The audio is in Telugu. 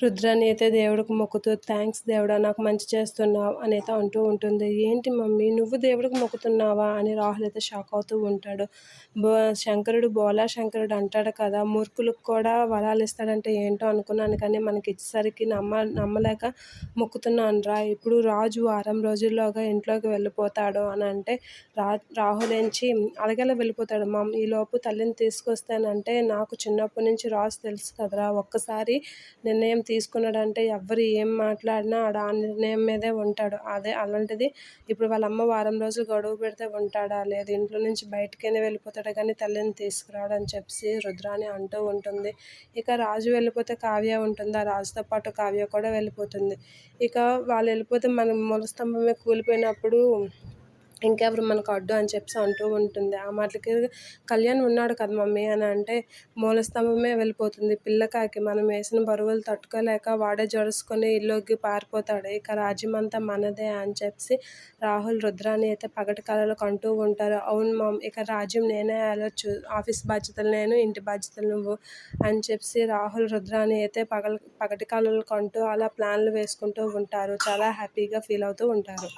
రుద్రాన్ని అయితే దేవుడికి మొక్కుతూ థ్యాంక్స్ దేవుడా నాకు మంచి చేస్తున్నావు అని అయితే అంటూ ఉంటుంది. ఏంటి మమ్మీ నువ్వు దేవుడికి మొక్కుతున్నావా? అని రాహుల్ అయితే షాక్ అవుతూ ఉంటాడు. బో శంకరుడు బోలా శంకరుడు అంటాడు కదా మూర్ఖులకు కూడా వరాలు ఇస్తాడంటే ఏంటో అనుకున్నాను కానీ మనకి ఇచ్చేసరికి నమ్మ నమ్మలేక మొక్కుతున్నాను రా. ఇప్పుడు రాజు వారం రోజుల్లోగా ఇంట్లోకి వెళ్ళిపోతాడు అని అంటే రా రాహుల్ ఎంచి అలాగేలా వెళ్ళిపోతాడు మా ఈలోపు తల్లిని తీసుకొస్తానంటే నాకు చిన్నప్పటి నుంచి రాజు తెలుసు కదరా ఒక్కసారి నిర్ణయం తీసుకున్నాడంటే ఎవరు ఏం మాట్లాడినా ఆడ ఆ నిర్ణయం మీదే ఉంటాడు. అదే అలాంటిది ఇప్పుడు వాళ్ళ అమ్మ వారం రోజులు గడువు పెడితే ఉంటాడా? లేదు ఇంట్లో నుంచి బయటకైనా వెళ్ళిపోతాడా? కానీ తల్లిని తీసుకురాడు అని చెప్పి రుద్రాని అంటూ ఉంటుంది. ఇక రాజు వెళ్ళిపోతే కావ్య ఉంటుంది. ఆ రాజుతో పాటు కావ్య కూడా వెళ్ళిపోతుంది. ఇక వాళ్ళు వెళ్ళిపోతే మనం మూల స్తంభమే కూలిపోయినప్పుడు ఇంకెవరు మనకు అడ్డు అని చెప్పి అంటూ ఉంటుంది. ఆ మాటలకి కళ్యాణ్ ఉన్నాడు కదా మమ్మీ అని అంటే మూలస్తంభమే వెళ్ళిపోతుంది. పిల్లకాకి మనం వేసిన బరువులు తట్టుకోలేక వాడే జడుసుకొని ఇల్లుకి పారిపోతాడు. ఇక రాజ్యం అంతా మనదే అని చెప్పి రాహుల్ రుద్రాని అయితే పగటి కళలకు అంటూ ఉంటారు. అవును మామ్ ఇక రాజ్యం నేనే వెళ్ళొచ్చు ఆఫీస్ బాధ్యతలు నేను ఇంటి బాధ్యతలు నువ్వు అని చెప్పి రాహుల్ రుద్రాని అయితే పగల పగటి కళలకు అంటూ అలా ప్లాన్లు వేసుకుంటూ ఉంటారు. చాలా హ్యాపీగా ఫీల్ అవుతూ ఉంటారు.